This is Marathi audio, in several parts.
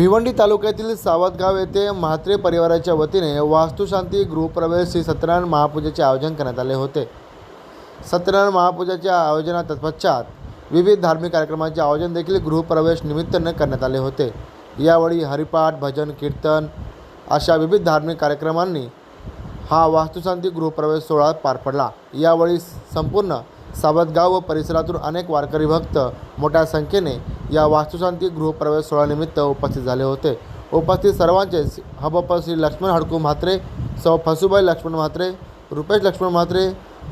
भिवंडी तालुक्यातील सावदगाव येथे म्हात्रे परिवाराच्या वतीने वास्तुशांती गृहप्रवेश श्री सत्यनारायण महापूजेचे आयोजन करण्यात आले होते. सत्यनारायण महापूजेच्या आयोजना तत्पश्चात विविध धार्मिक कार्यक्रमांचे आयोजन देखील गृहप्रवेश निमित्ताने करण्यात आले होते. यावेळी हरिपाठ भजन कीर्तन अशा विविध धार्मिक कार्यक्रमांनी हा वास्तुशांती गृहप्रवेश सोहळा पार पडला. यावेळी संपूर्ण सावतगाव व परिसरातून अनेक वारकरी भक्त मोठ्या संख्येने या वास्तुशांती गृहप्रवेश सोहळ्यानिमित्त उपस्थित झाले होते. उपस्थित सर्वांचे हबप श्री लक्ष्मण हडकू म्हात्रे सौ फसुबाई लक्ष्मण म्हात्रे रुपेश लक्ष्मण म्हात्रे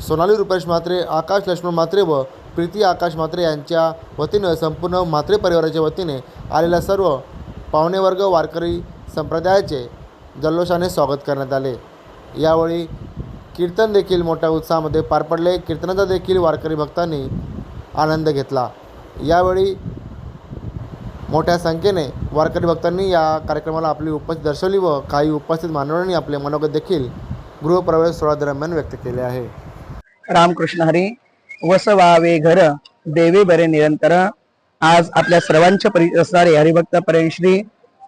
सोनाली रुपेश म्हात्रे आकाश लक्ष्मण म्हात्रे व प्रीती आकाश म्हात्रे यांच्या वतीनं संपूर्ण म्हात्रे परिवाराच्या वतीने आलेल्या सर्व पाहुणेवर्ग वारकरी संप्रदायाचे जल्लोषाने स्वागत करण्यात आले. यावेळी कीर्तन देखील मोठ्या उत्साहामध्ये पार पडले. कीर्तनाचा देखील वारकरी भक्तांनी आनंद घेतला. यावेळी मोठ्या संख्येने वारकरी भक्तांनी या कार्यक्रमाला आपली उपस्थिती दर्शवली व काही उपस्थित मानवांनी आपले मनोगत देखील गृहप्रवेश सोहळ्यादरम्यान व्यक्त केले आहे. रामकृष्ण हरी वसवावे घर देवे बरे निरंतर. आज आपल्या सर्वांच्या परि असणारे हरिभक्त परेण श्री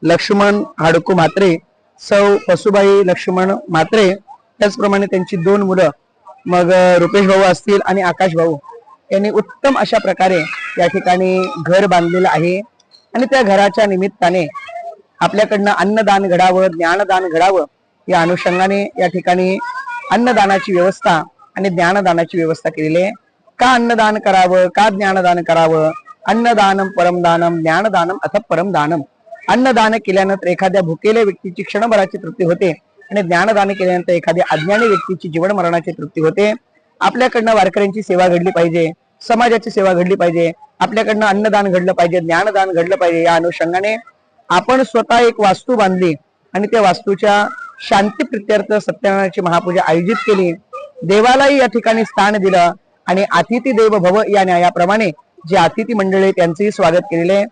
लक्ष्मण हाडकू म्हात्रे सौ पशुबाई लक्ष्मण म्हात्रे त्याचप्रमाणे त्यांची दोन मुलं मग रुपेश भाऊ असतील आणि आकाश भाऊ. यांनी उत्तम अशा प्रकारे या ठिकाणी घर बांधलेलं आहे. आणि त्या घराच्या निमित्ताने आपल्याकडनं अन्नदान घडावं ज्ञानदान घडावं या अनुषंगाने या ठिकाणी अन्नदानाची व्यवस्था आणि ज्ञानदानाची व्यवस्था केलेली आहे. का अन्नदान करावं का ज्ञानदान करावं? अन्नदानम परमदानम ज्ञानदानम अथ परमदानम अन्नदान केल्यानंतर एखाद्या भुकेल्या व्यक्तीची क्षणभराची तृप्ती होते. आणि ज्ञानदान केल्यानंतर एखाद्या अज्ञानी व्यक्तीची जीवन मरणाची तृप्ती होते. आपल्याकडनं वारकऱ्यांची सेवा घडली पाहिजे. समाजाची सेवा घडली पाहिजे. आपल्याकडनं अन्नदान घडलं पाहिजे ज्ञानदान घडलं पाहिजे या अनुषंगाने आपण स्वतः एक वास्तू बांधली आणि त्या वास्तूच्या शांती प्रित्यर्थ सत्यनारायणाची महापूजा आयोजित केली. देवालाही या ठिकाणी स्थान दिलं आणि अतिथी देव भव या न्यायाप्रमाणे जे अतिथी मंडळी आहे त्यांचंही स्वागत केलेले आहे.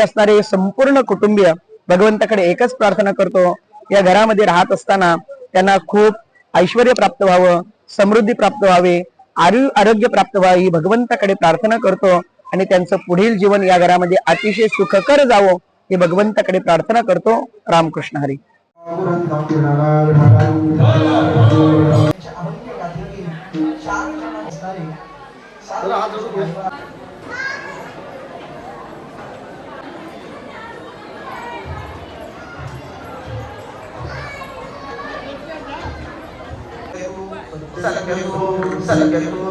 असणारे संपूर्ण कुटुंबीय भगवंताकडे एकच प्रार्थना करतो. या घरामध्ये राहत असताना त्यांना खूप ऐश्वर प्राप्त व्हावं समृद्धी प्राप्त व्हावे आरु आरोग्य प्राप्त व्हावी ही भगवंताकडे प्रार्थना करतो आणि त्यांचं पुढील जीवन या घरामध्ये अतिशय सुखकर जावं हे भगवंताकडे प्रार्थना करतो. रामकृष्ण हरी.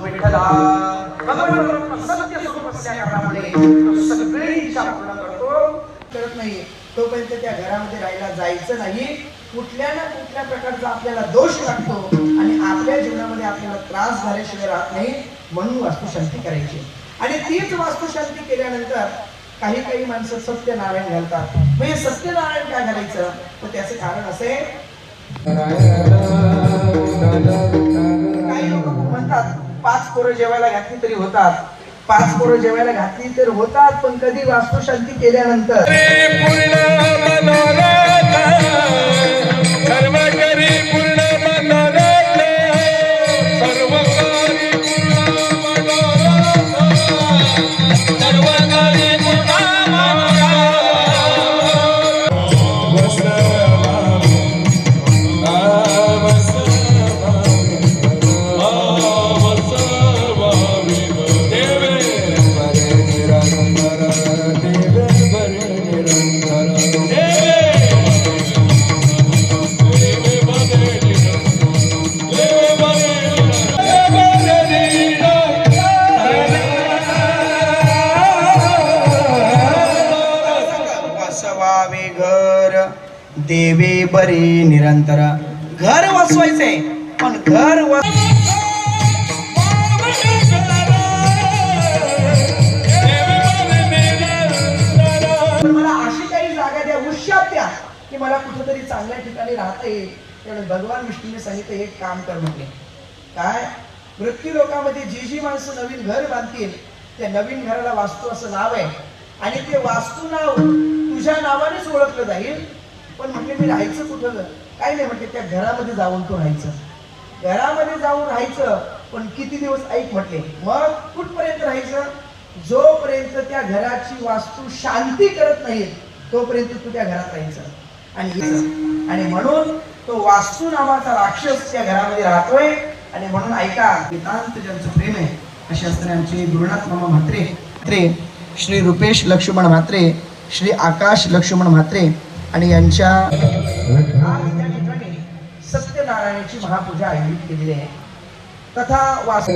विठ्ठला भगवान सत्य स्वरूप असल्या कारणामुळे सगळी इच्छा पूर्ण करतो करत नाहीये तोपर्यंत त्या घरामध्ये राहायला जायचं नाही कुठल्या ना कुठल्या प्रकारचा आपल्याला दोष लागतो आणि आपल्या जीवनामध्ये आपल्याला त्रास झाल्याशिवाय राहत नाही म्हणून वास्तुशांती करायची आणि तीच वास्तुशांती केल्यानंतर काही काही माणसं सत्यनारायण घालतात म्हणजे सत्यनारायण काय घालायचं तर त्याचं कारण असे म्हणतात पाच पोरं जेवायला घातली तरी होतात. पाच पोरं जेवायला घातली तर होतात पण कधी वास्तुशांती केल्यानंतर. देवे बरे निरंतर. घर वसवायचे पण घर वस मला अशी काही जागा द्या की मला कुठेतरी चांगल्या ठिकाणी राहता येईल. त्यामुळे भगवान विष्णूने सांगितलं हे काम कर म्हटले. काय? मृत्यू लोकांमध्ये जी जी माणसं नवीन घर बांधतील त्या नवीन घराला वास्तू असं नाव आहे. आणि ते वास्तू नाव तुझ्या नावानेच ओळखलं जाईल. पण म्हटले मी राहायचं कुठं ग? काय नाही म्हटले त्या घरामध्ये जाऊन तो राहायचं. घरामध्ये जाऊन राहायचं पण किती दिवस ऐक म्हटले. मग कुठपर्यंत राहायचं? जोपर्यंत त्या घराची वास्तू शांती करत नाही तोपर्यंत तू त्या घरात राहायचं. आणि आणि म्हणून तो वास्तू नावाचा राक्षस त्या घरामध्ये राहतोय. आणि म्हणून ऐका वेदांत ज्यांचं प्रेम आहे असे असताना आमचे गुरुनाथ मामा म्हात्रे म्हात्रे श्री रुपेश लक्ष्मण म्हात्रे श्री आकाश लक्ष्मण म्हात्रे आणि यांच्या सत्यनारायणाची महापूजा आयोजित केलेली आहे. तथा वास